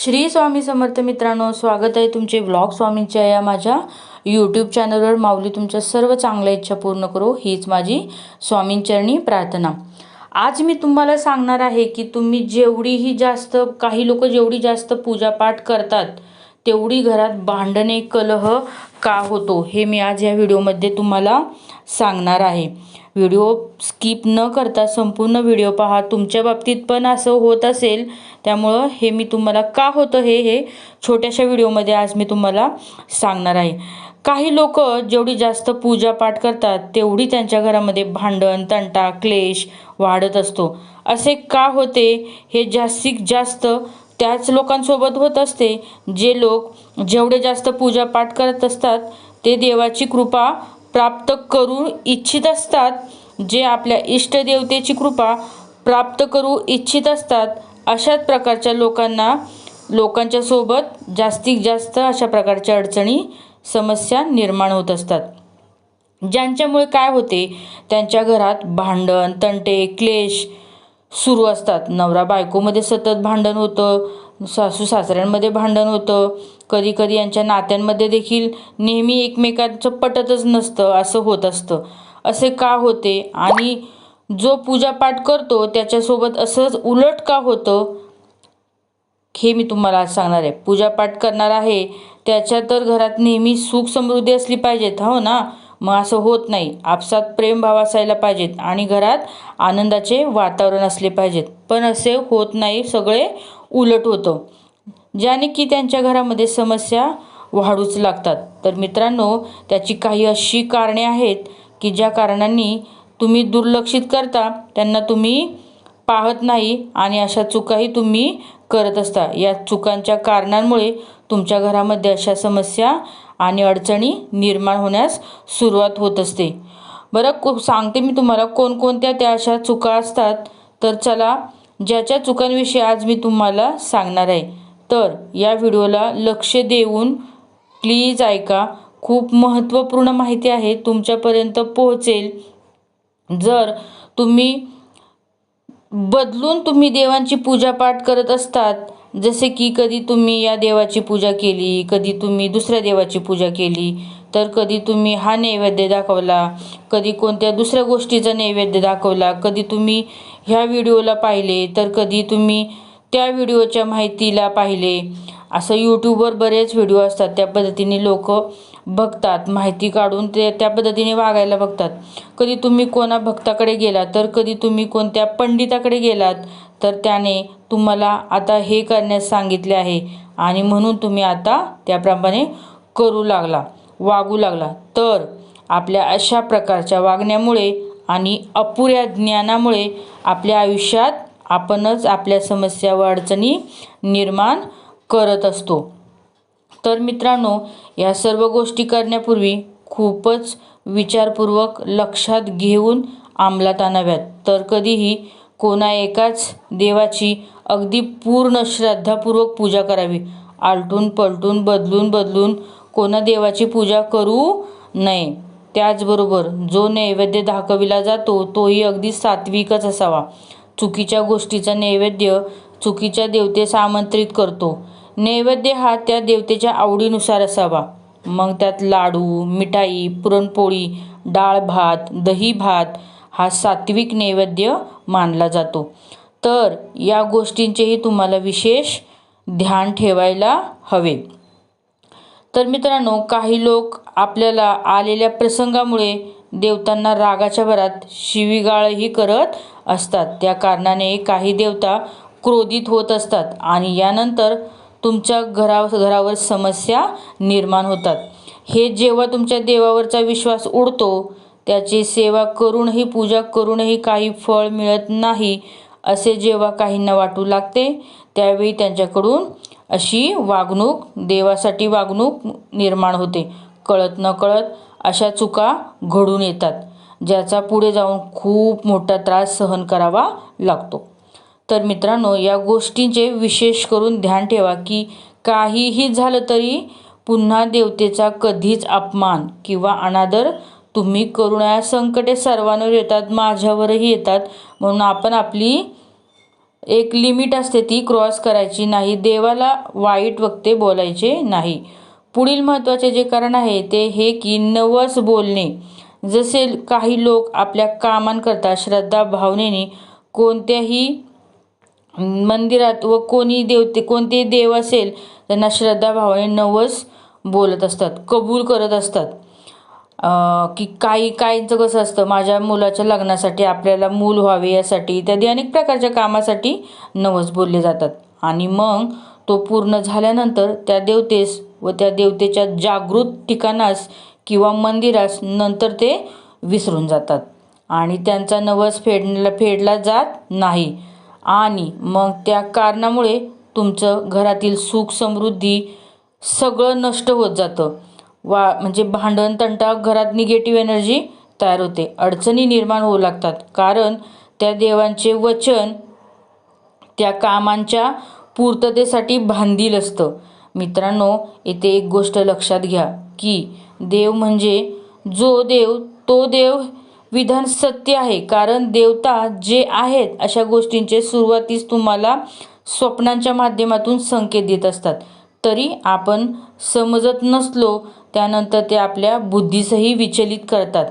श्री स्वामी समर्थ मित्रांनो स्वागत आहे तुमचे व्लॉग स्वामींच्या या माझ्या यूट्यूब चॅनलवर माऊली तुमच्या सर्व चांगल्या इच्छा पूर्ण करो. हीच माझी स्वामींचरणी प्रार्थना. आज मी तुम्हाला सांगणार आहे की तुम्ही जेवढीही जास्त काही लोक जेवढी जास्त पूजापाठ करतात तेवढी घरात भांडणे कलह का होतो हे मी आज या व्हिडिओमध्ये तुम्हाला सांगणार आहे. व्हिडिओ स्किप न करता संपूर्ण व्हिडिओ पहा. तुमच्या बाबतीत पण असं होत असेल. त्यामुळं हे मी तुम्हाला का होतं हे हे छोट्याशा व्हिडिओमध्ये आज मी तुम्हाला सांगणार आहे. काही लोक जेवढी जास्त पूजापाठ करतात तेवढी त्यांच्या घरामध्ये भांडण तंटा क्लेश वाढत असतो. असे का होते? हे जास्तीत जास्त त्याच लोकांसोबत होत असते. जे लोक जेवढे जास्त पूजापाठ करत असतात ते देवाची कृपा प्राप्त करू इच्छित असतात. जे आपल्या इष्टदेवतेची कृपा प्राप्त करू इच्छित असतात अशाच प्रकारच्या लोकांना लोकांच्या सोबत जास्तीत जास्त अशा प्रकारच्या अडचणी समस्या निर्माण होत असतात. ज्यांच्यामुळे काय होते? त्यांच्या घरात भांडण तंटे क्लेश सुरू असतात. नवरा बायकोमध्ये सतत भांडण होतं सासू सासऱ्यांमध्ये भांडण होतं. कधी कधी यांच्या नात्यांमध्ये देखील नेहमी एकमेकांचं पटतच नसतं असं होत असतं. असे का होते? आणि जो पूजापाठ करतो त्याच्यासोबत असंच उलट का होतं? हे मी तुम्हाला आज सांगणार आहे. पूजापाठ करणार आहे त्याच्या तर घरात नेहमी सुख समृद्धी असली पाहिजेत हो ना? मग असं होत नाही. आपसात प्रेमभाव असायला पाहिजेत आणि घरात आनंदाचे वातावरण असले पाहिजेत. पण असे होत नाही सगळे उलट होतं. ज्याने की त्यांच्या घरामध्ये समस्या वाढूच लागतात. तर मित्रांनो त्याची काही अशी कारणे आहेत की ज्या कारणांनी तुम्ही दुर्लक्षित करता त्यांना तुम्ही पाहत नाही आणि अशा चुकाही तुम्ही करत असता. या चुकांच्या कारणांमुळे तुमच्या घरामध्ये अशा समस्या आणि अडचणी निर्माण होण्यास सुरुवात होत असते. बरं को सांगते मी तुम्हाला कोणकोणत्या त्या अशा चुका असतात? तर चला ज्याच्या चुकांविषयी आज मी तुम्हाला सांगणार आहे. तर या व्हिडिओला लक्ष देऊन प्लीज ऐका. खूप महत्त्वपूर्ण माहिती आहे तुमच्यापर्यंत पोहोचेल. जर तुम्ही बदलून तुम्ही देवांची पूजापाठ करत असतात जसे की कधी तुम्ही या देवाची पूजा केली कधी तुम्ही दुसऱ्या देवाची पूजा केली तर कधी तुम्ही हा नैवेद्य दाखवला कधी कोणत्या दुसऱ्या गोष्टीचा नैवेद्य दाखवला कधी तुम्ही ह्या व्हिडिओला पाहिले तर कधी तुम्ही त्या व्हिडिओच्या माहितीला पाहिले. असं यूट्यूबवर बरेच व्हिडिओ असतात त्या पद्धतीने लोक बघतात माहिती काढून ते त्या पद्धतीने वागायला बघतात. कधी तुम्ही कोणा भक्ताकडे गेलात तर कधी तुम्ही कोणत्या पंडिताकडे गेलात तर त्याने तुम्हाला आता हे करण्यास सांगितले आहे. आणि म्हणून तुम्ही आता त्याप्रमाणे करू लागला वागू लागला. तर आपल्या अशा प्रकारच्या वागण्यामुळे आणि अपुऱ्या ज्ञानामुळे आपल्या आयुष्यात आपणच आपल्या समस्या व अडचणी निर्माण करत असतो. तर मित्रांनो या सर्व गोष्टी करण्यापूर्वी खूपच विचारपूर्वक लक्षात घेऊन अंमलात आणाव्यात. तर कधीही कोणा एकाच देवाची अगदी पूर्ण श्रद्धापूर्वक पूजा करावी. आलटून पलटून बदलून बदलून कोणा देवाची पूजा करू नये. त्याचबरोबर जो नैवेद्य दाखविला जातो तोही अगदी सात्विकच असावा. चुकीच्या गोष्टीचा नैवेद्य चुकीच्या देवतेस आमंत्रित करतो. नैवेद्य हा त्या देवतेच्या आवडीनुसार असावा. मग त्यात लाडू मिठाई पुरणपोळी डाळ भात दही भात हा सात्विक नैवेद्य मानला जातो. तर या गोष्टींचेही तुम्हाला विशेष ध्यान ठेवायला हवे. तर मित्रांनो काही लोक आपल्याला आलेल्या प्रसंगामुळे देवतांना रागाच्या भरात शिवीगाळही करत असतात. त्या कारणाने काही देवता क्रोधित होत असतात आणि यानंतर तुमच्या घरा घरावर समस्या निर्माण होतात. हे जेव्हा तुमच्या देवावरचा विश्वास उडतो त्याची सेवा करूनही पूजा करूनही काही फळ मिळत नाही असे जेव्हा काहींना वाटू लागते त्यावेळी त्यांच्याकडून अशी वागणूक देवासाठी वागणूक निर्माण होते. कळत न कळत अशा चुका घडून येतात ज्याचा पुढे जाऊन खूप मोठा त्रास सहन करावा लागतो. तर मित्रांनो या गोष्टींचे विशेष करून ध्यान ठेवा की काहीही झालं तरी पुन्हा देवतेचा कधीच अपमान किंवा अनादर तुम्ही करुणा संकटे सर्वांवर येतात माझ्यावरही येतात. म्हणून आपण आपली एक लिमिट असते ती क्रॉस करायची नाही. देवाला वाईट वक्ते बोलायचे नाही. पुढील महत्त्वाचे जे कारण आहे ते हे की नवस बोलणे. जसे काही लोक आपल्या कामांकरता श्रद्धा भावनेने कोणत्याही मंदिरात व कोणी देवते कोणते देव असेल त्यांना श्रद्धा भावने नवस बोलत असतात कबूल करत असतात. की काही काहींचं कसं असतं माझ्या मुलाच्या लग्नासाठी आपल्याला मूल व्हावे यासाठी इत्यादी अनेक प्रकारच्या कामासाठी नवस बोलले जातात. आणि मग तो पूर्ण झाल्यानंतर त्या देवतेस व त्या देवतेच्या जागृत ठिकाणास किंवा मंदिरास नंतर ते विसरून जातात. आणि त्यांचा नवस फेडला फेडला जात नाही. आणि मग त्या कारणामुळे तुमचं घरातील सुख समृद्धी सगळं नष्ट होत जातं. वा म्हणजे भांडण तंटा घरात निगेटिव्ह एनर्जी तयार होते. अडचणी निर्माण होऊ लागतात. कारण त्या देवांचे वचन त्या कामांच्या पूर्ततेसाठी बांधील असतं. मित्रांनो येथे एक गोष्ट लक्षात घ्या की देव म्हणजे जो देव तो देव विधान सत्य आहे. कारण देवता जे आहेत अशा गोष्टींचे सुरुवातीस तुम्हाला स्वप्नांच्या माध्यमातून संकेत देत असतात. तरी आपण समजत नसलो त्यानंतर ते आपल्या बुद्धीसही विचलित करतात.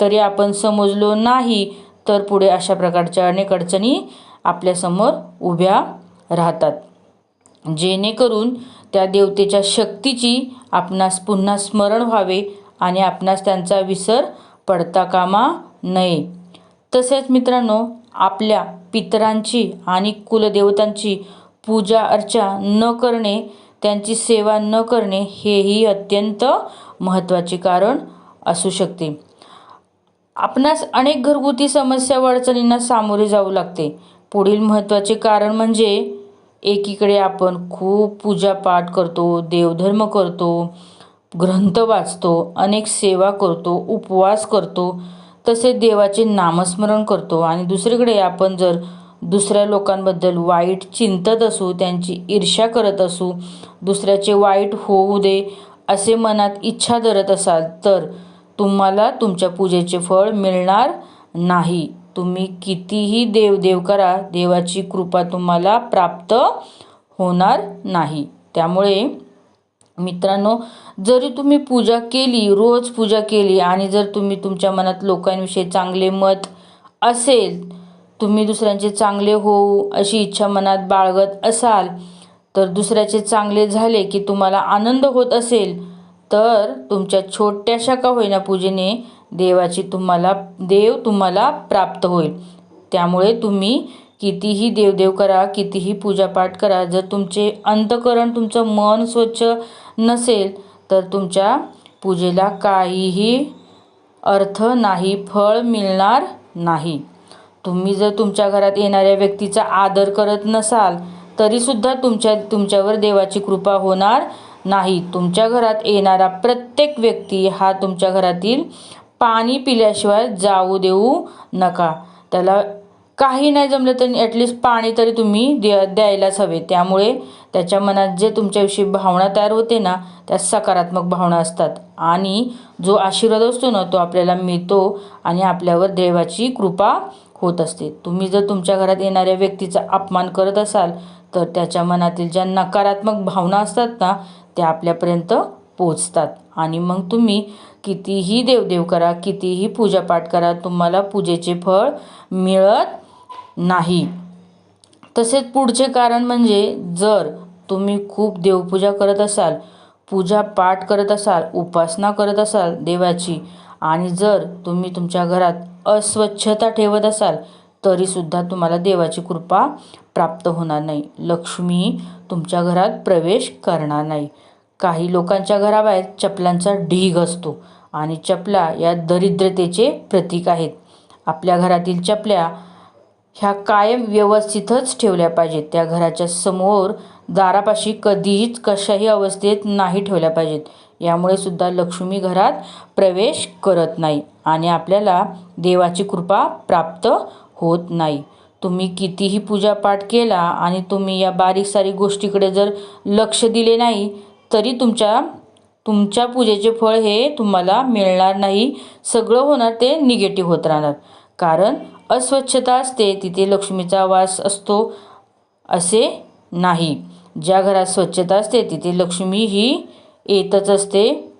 तरी आपण समजलो नाही तर पुढे अशा प्रकारच्या अनेक अडचणी आपल्यासमोर उभ्या राहतात. जेणेकरून त्या देवतेच्या शक्तीची आपणास पुन्हा स्मरण व्हावे आणि आपणास त्यांचा विसर पडता कामा नये. तसेच मित्रांनो आपल्या पितरांची आणि कुलदेवतांची पूजा अर्चा न करणे त्यांची सेवा न करणे हेही अत्यंत महत्त्वाचे कारण असू शकते. आपणास अनेक घरगुती समस्या व अडचणींना सामोरे जाऊ लागते. पुढील महत्त्वाचे कारण म्हणजे एकीकडे आपण खूप पूजापाठ करतो देवधर्म करतो ग्रंथ वाचतो अनेक सेवा करतो उपवास करतो तसे देवाचे नामस्मरण करतो आणि दुसरीकडे आपण जर दुसऱ्या लोकांबद्दल वाईट चिंतत असू त्यांची ईर्ष्या करत असू दुसऱ्याचे वाईट होऊ दे असे मनात इच्छा धरत असाल तर तुम्हाला तुमच्या पूजेचे फळ मिळणार नाही. तुम्ही कितीही देवदेव करा देवाची कृपा तुम्हाला प्राप्त होणार नाही. त्यामुळे मित्रांनो जरी तुम्ही पूजा केली रोज पूजा केली आणि जर तुम्ही तुमच्या मनात लोकांविषयी चांगले मत असेल तुम्ही दुसऱ्यांचे चांगले होऊ अशी इच्छा मनात बाळगत असाल तर दुसऱ्याचे चांगले झाले की तुम्हाला आनंद होत असेल तर तुमच्या छोट्याशा का होईना पूजेने देवाची तुम्हाला देव तुम्हाला प्राप्त होईल. त्यामुळे तुम्ही कितीही देवदेव करा कितीही पूजापाठ करा जर तुमचे अंतकरण तुमचं मन स्वच्छ नसेल तर तुमच्या पूजेला काहीही अर्थ नाही फळ मिळणार नाही. तुम्ही जर तुमच्या घरात येणाऱ्या व्यक्तीचा आदर करत नसाल तरीसुद्धा तुमच्या तुमच्यावर देवाची कृपा होणार नाही. तुमच्या घरात येणारा प्रत्येक व्यक्ती हा तुमच्या घरातील पाणी पिल्याशिवाय जाऊ देऊ नका. त्याला काही नाही जमलं तरी ॲटलिस्ट पाणी तरी तुम्ही द्या द्यायलाच हवे. त्यामुळे त्याच्या मनात जे तुमच्याविषयी भावना तयार होते ना त्या सकारात्मक भावना असतात. आणि जो आशीर्वाद असतो ना तो आपल्याला मिळतो आणि आपल्यावर देवाची कृपा होत असते. तुम्ही जर तुमच्या घरात येणाऱ्या व्यक्तीचा अपमान करत असाल तर त्याच्या मनातील ज्या नकारात्मक भावना असतात ना त्या आपल्यापर्यंत पोचतात आणि मग तुम्ही कितीही देवदेव करा कितीही पूजापाठ करा तुम्हाला पूजेचे फळ मिळत नाही. तसेच पुढचे कारण म्हणजे जर तुम्ही खूप देवपूजा करत असाल पूजा पाठ करत असाल उपासना करत असाल देवाची आणि जर तुम्ही तुमच्या घरात अस्वच्छता ठेवत असाल तरीसुद्धा तुम्हाला देवाची कृपा प्राप्त होणार नाही. लक्ष्मी तुमच्या घरात प्रवेश करणार नाही. काही लोकांच्या घराबाहेर चपलांचा ढीग असतो आणि चपला या दरिद्रतेचे प्रतीक आहेत. आपल्या घरातील चपल्या ह्या कायम व्यवस्थितच ठेवल्या पाहिजेत. त्या घराच्या समोर दारापाशी कधीच कशाही अवस्थेत नाही ठेवल्या पाहिजेत. यामुळे सुद्धा लक्ष्मी घरात प्रवेश करत नाही आणि आपल्याला देवाची कृपा प्राप्त होत नाही. तुम्ही कितीही पूजापाठ केला आणि तुम्ही या बारीक सारीक गोष्टीकडे जर लक्ष दिले नाही तरी तुमच्या तुमच्या पूजेचे फळ हे तुम्हाला मिळणार नाही. सगळं होणार ते निगेटिव्ह होत राहणार. कारण अस्वच्छता असते तिथे लक्ष्मीचा वास असतो असे नाही. ज्या घरात स्वच्छता असते तिथे लक्ष्मी ही येतच असते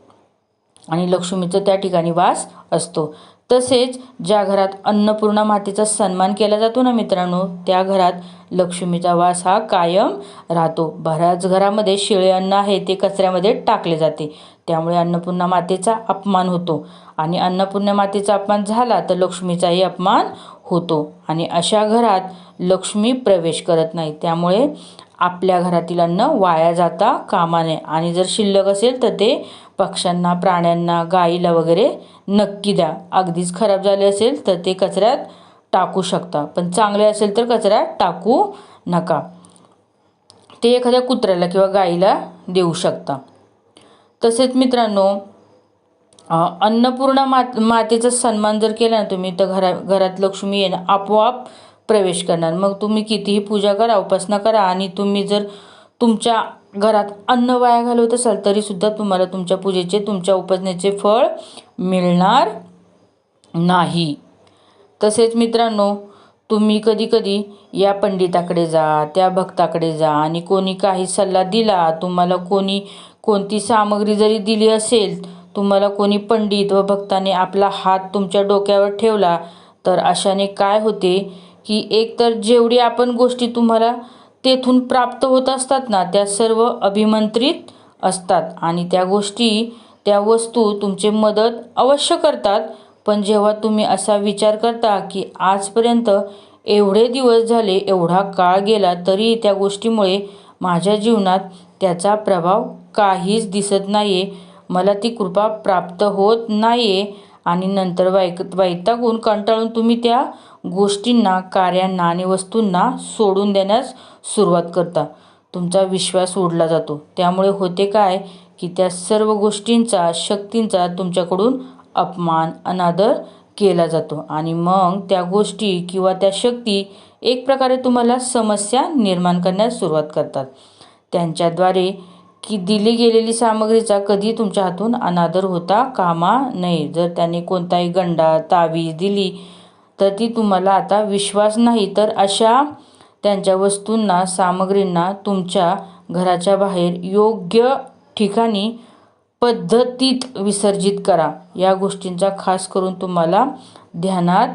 आणि लक्ष्मीचा त्या ठिकाणी वास असतो. तसेच ज्या घरात अन्नपूर्णा मातेचा सन्मान केला जातो ना मित्रांनो त्या घरात लक्ष्मीचा वास हा कायम राहतो. बऱ्याच घरामध्ये शिळे अन्न आहे ते कचऱ्यामध्ये टाकले जाते. त्यामुळे अन्नपूर्णा मातेचा अपमान होतो. आणि अन्नपूर्णा मातेचा अपमान झाला तर लक्ष्मीचाही अपमान होतो. आणि अशा घरात लक्ष्मी प्रवेश करत नाही. त्यामुळे आपल्या घरातील अन्न वाया जाता कामा नये. आणि जर शिल्लक असेल तर ते पक्ष्यांना प्राण्यांना गाईला वगैरे नक्की द्या. अगदीच खराब झाले असेल तर ते कचऱ्यात टाकू शकता. पण चांगले असेल तर कचऱ्यात टाकू नका. ते एखाद्या कुत्र्याला किंवा गाईला देऊ शकता. तसेच मित्रांनो अन्नपूर्णा मात मातेचा सन्मान जर केला ना तुम्ही तर घरा घरात लक्ष्मी येणं आपोआप प्रवेश करणार. मग तुम्ही कितीही पूजा करा उपासना करा आणि तुम्ही जर तुमच्या घरात अन्न वाया घालवत असाल तरीसुद्धा तुम्हाला तुमच्या पूजेचे तुमच्या उपासनेचे फळ मिळणार नाही. तसेच मित्रांनो तुम्ही कधीकधी या पंडिताकडे जा त्या भक्ताकडे जा आणि कोणी काही सल्ला दिला तुम्हाला कोणी कोणती सामग्री जरी दिली असेल तुम्हाला कोणी पंडित व भक्ताने आपला हात तुमच्या डोक्यावर ठेवला तर अशाने काय होते? की एकतर जेवढी आपण गोष्टी तुम्हाला तेथून प्राप्त होत असतात ना त्या सर्व अभिमंत्रित असतात. आणि त्या गोष्टी त्या वस्तू तुमचे मदत अवश्य करतात. पण जेव्हा तुम्ही असा विचार करता की आजपर्यंत एवढे दिवस झाले एवढा काळ गेला तरी त्या गोष्टीमुळे माझ्या जीवनात त्याचा प्रभाव काहीच दिसत नाही आहे मला ती कृपा प्राप्त होत नाही आहे आणि नंतर वैक वैतागून कंटाळून तुम्ही त्या गोष्टींना कार्यांना आणि वस्तूंना सोडून देण्यास सुरुवात करता तुमचा विश्वास ओढला जातो. त्यामुळे होते काय की त्या सर्व गोष्टींचा शक्तींचा तुमच्याकडून अपमान अनादर केला जातो. आणि मग त्या गोष्टी किंवा त्या शक्ती एक प्रकारे तुम्हाला समस्या निर्माण करण्यास सुरुवात करतात. त्यांच्याद्वारे की दिली गेलेली सामग्रीचा कधी तुमच्या हातून अनादर होता कामा नये. जर त्याने कोणताही गंडा तावीज दिली तर ती तुम्हाला आता विश्वास नाही तर अशा त्यांच्या वस्तूंना सामग्रींना तुमच्या घराच्या बाहेर योग्य ठिकाणी पद्धतीत विसर्जित करा. या गोष्टींचा खास करून तुम्हाला ध्यानात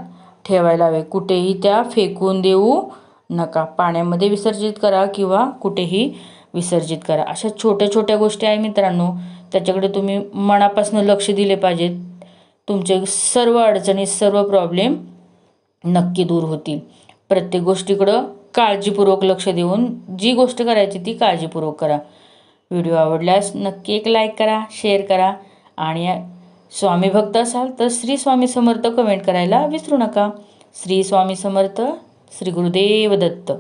ठेवायला हवे. कुठेही त्या फेकून देऊ नका. पाण्यामध्ये विसर्जित करा किंवा कुठेही विसर्जित करा. अशा छोट्या छोट्या गोष्टी आहे मित्रांनो. त्याच्याकडे तुम्ही मनापासून लक्ष दिले पाहिजेत. तुमचे सर्व अडचणी सर्व प्रॉब्लेम नक्की दूर होतील. प्रत्येक गोष्टीकडं काळजीपूर्वक लक्ष देऊन जी गोष्ट करायची ती काळजीपूर्वक करा. व्हिडिओ आवडल्यास नक्की एक लाईक करा शेअर करा आणि स्वामी भक्त असाल तर श्री स्वामी समर्थ कमेंट करायला विसरू नका. श्री स्वामी समर्थ श्री गुरुदेव दत्त.